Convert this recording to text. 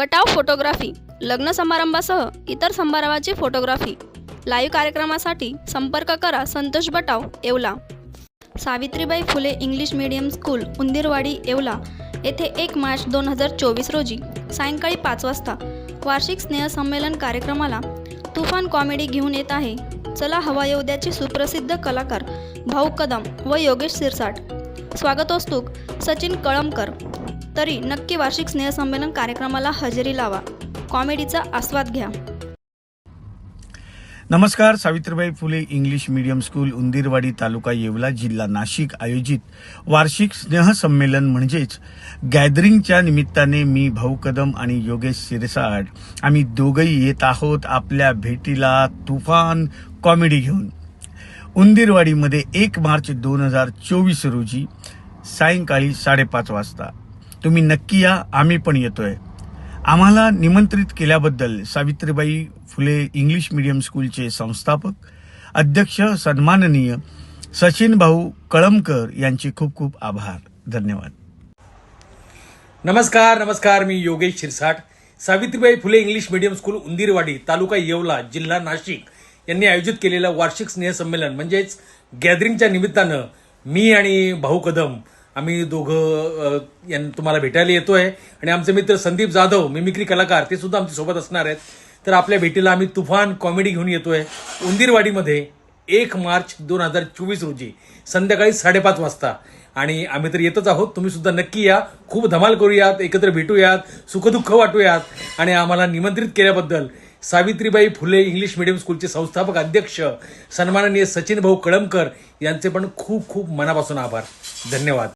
बटाव photography लग्न समारंभासह इतर समारंभाची photography. Live कार्यक्रमासाठी संपर्क करा Santosh Batav Yeola. Savitribai Phule English medium school Undirwadi Yeola. येथे एक मार्च दोन हजार चोवीस रोजी सायंकाळी पाच वाजता वार्षिक स्नेहसंमेलन कार्यक्रमाला तुफान कॉमेडी घेऊन येत आहे. चला हवा येऊ सुप्रसिद्ध कलाकार भाऊ कदम व योगेश सिरसाट. स्वागतोस्तुक सचिन कळमकर. तरी नक्की वार्षिक स्नेहसंमेलन कार्यक्रमाला हजेरी लावा. कॉमेडीचा आस्वाद घ्या. नमस्कार Savitribai Phule English medium school Undirwadi तालुका येवला जिल्हा नाशिक आयोजित वार्षिक स्नेहसंमेलन म्हणजेच गॅदरिंगच्या निमित्ताने मी भाऊ कदम आणि योगेश सिरसाट आम्ही दोघंही येत आहोत आपल्या भेटीला तुफान कॉमेडी घेऊन. उंदीरवाडीमध्ये एक मार्च दोन हजार चोवीस रोजी सायंकाळी साडेपाच वाजता. तुम्ही नक्की या आम्ही पण येतोय. आम्हाला निमंत्रित केल्याबद्दल सावित्रीबाई फुले इंग्लिश मीडियम स्कूलचे संस्थापक अध्यक्ष सन्माननीय सचिन भाऊ कळमकर यांचे खूप खूप आभार. धन्यवाद. नमस्कार नमस्कार मी Yogesh Shirsat. Savitribai Phule English medium school Undirwadi तालुका येवला जिल्हा नाशिक यांनी आयोजित केलेलं वार्षिक स्नेहसंमेलन म्हणजेच गॅदरिंगच्या निमित्तानं मी आणि भाऊ कदम आम्ही दोघं यां तुम्हाला भेटायला येतोय. आणि आमचे मित्र संदीप जाधव मिमिक्री कलाकार ते सुद्धा आमच्यासोबत असणार आहेत. तर आपल्या भेटीला आम्ही तुफान कॉमेडी घेऊन येतोय. उंदीरवाडीमध्ये एक मार्च दोन हजार चोवीस रोजी संध्याकाळी साडेपाच वाजता. आणि आम्ही तर येतच आहोत. तुम्ही सुद्धा नक्की या. खूप धमाल करूयात एकत्र भेटूयात सुखदुःख वाटूयात. आणि आम्हाला निमंत्रित केल्याबद्दल सावित्रीबाई फुले इंग्लिश मिडियम स्कूलचे संस्थापक अध्यक्ष सन्माननीय सचिन भाऊ कळमकर यांचे पण खूप खूप मनापासून आभार. धन्यवाद.